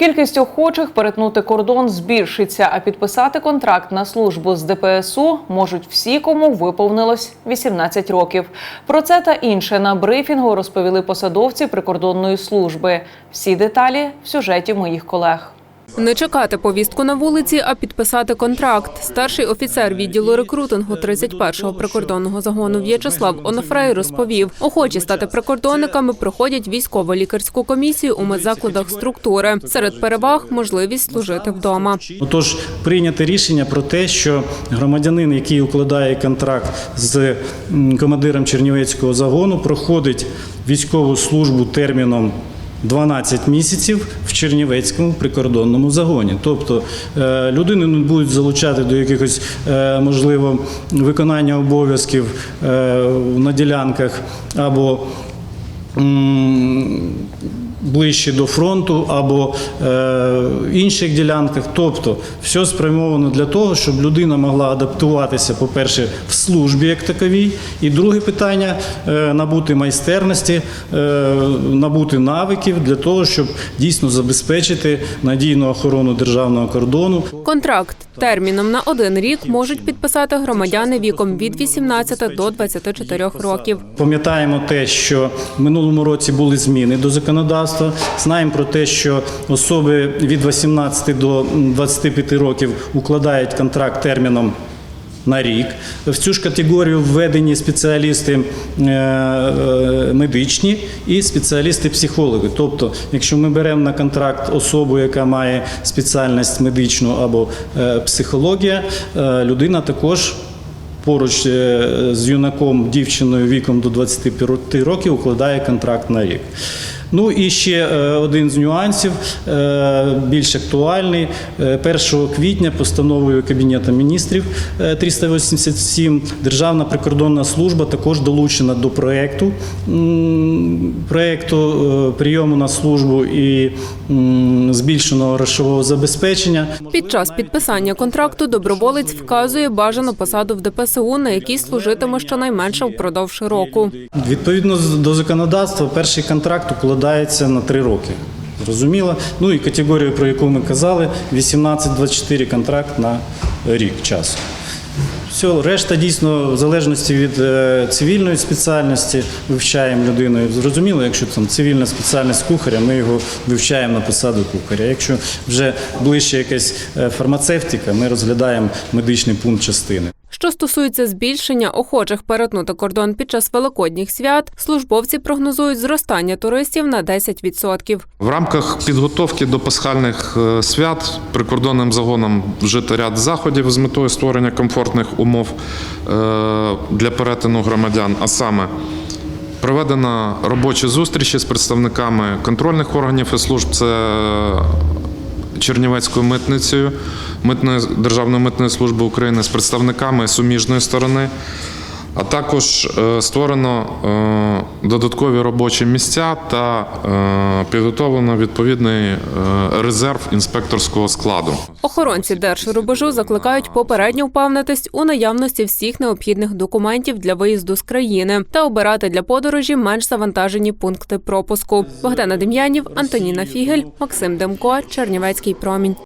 Кількість охочих перетнути кордон збільшиться, а підписати контракт на службу з ДПСУ можуть всі, кому виповнилось 18 років. Про це та інше на брифінгу розповіли посадовці прикордонної служби. Всі деталі в сюжеті моїх колег. Не чекати повістку на вулиці, а підписати контракт. Старший офіцер відділу рекрутингу 31-го прикордонного загону В'ячеслав Онофрей розповів, охочі стати прикордонниками проходять військово-лікарську комісію у медзакладах структури. Серед переваг можливість служити вдома. Отож, прийняте рішення про те, що громадянин, який укладає контракт з командиром Чернівецького загону, проходить військову службу терміном 12 місяців в Чернівецькому прикордонному загоні. Тобто людини не будуть залучати до якихось, е, можливо, виконання обов'язків е, на ділянках або ближче до фронту або е, інших ділянках. Тобто, все спрямовано для того, щоб людина могла адаптуватися, по-перше, в службі як таковій, і друге питання е, набути майстерності, е, набути навиків для того, щоб дійсно забезпечити надійну охорону державного кордону. Контракт терміном на один рік можуть підписати громадяни віком від 18 до 24 років. Пам'ятаємо те, що в минулому році були зміни до законодавства. Знаємо про те, що особи від 18 до 25 років укладають контракт терміном. На рік в цю ж категорію введені спеціалісти е, е, медичні і спеціалісти-психологи. Тобто, якщо ми беремо на контракт особу, яка має спеціальність медичну або е, психологія, людина також поруч з юнаком, дівчиною віком до 25 років укладає контракт на рік. Ну і ще е, один з нюансів, е, більш актуальний. Е, 1 квітня постановою Кабінету міністрів е, 387 Державна прикордонна служба також долучена до проєкту, проєкту е, прийому на службу і збільшеного грошового забезпечення. Під час підписання контракту доброволець вказує бажану посаду в ДПСУ, на якій служитиме щонайменше впродовж року. Відповідно до законодавства, перший контракт укладається на три роки. Зрозуміло. Ну і категорію, про яку ми казали, 18-24 контракт на рік часу. Все, решта дійсно в залежності від е, цивільної спеціальності вивчаємо людину. Зрозуміло, якщо там цивільна спеціальність кухаря, ми його вивчаємо на посаду кухаря. Якщо вже ближче якась е, фармацевтика, ми розглядаємо медичний пункт частини. Що стосується збільшення охочих перетнути кордон під час великодніх свят, службовці прогнозують зростання туристів на 10%. В рамках підготовки до пасхальних е, свят прикордонним загоном вжито ряд заходів з метою створення комфортних умов е, для перетину громадян, а саме проведено робочі зустрічі з представниками контрольних органів і служб. Це Чернівецькою митницею, митної Державної митної служби України з представниками суміжної сторони. А також е, створено е, додаткові робочі місця та е, підготовлено відповідний резерв інспекторського складу. Охоронці держрубежу закликають попередньо впевнитись у наявності всіх необхідних документів для виїзду з країни та обирати для подорожі менш завантажені пункти пропуску. Богдана Дем'янів, Антоніна Фігель, Максим Демко, Чернівецький промінь.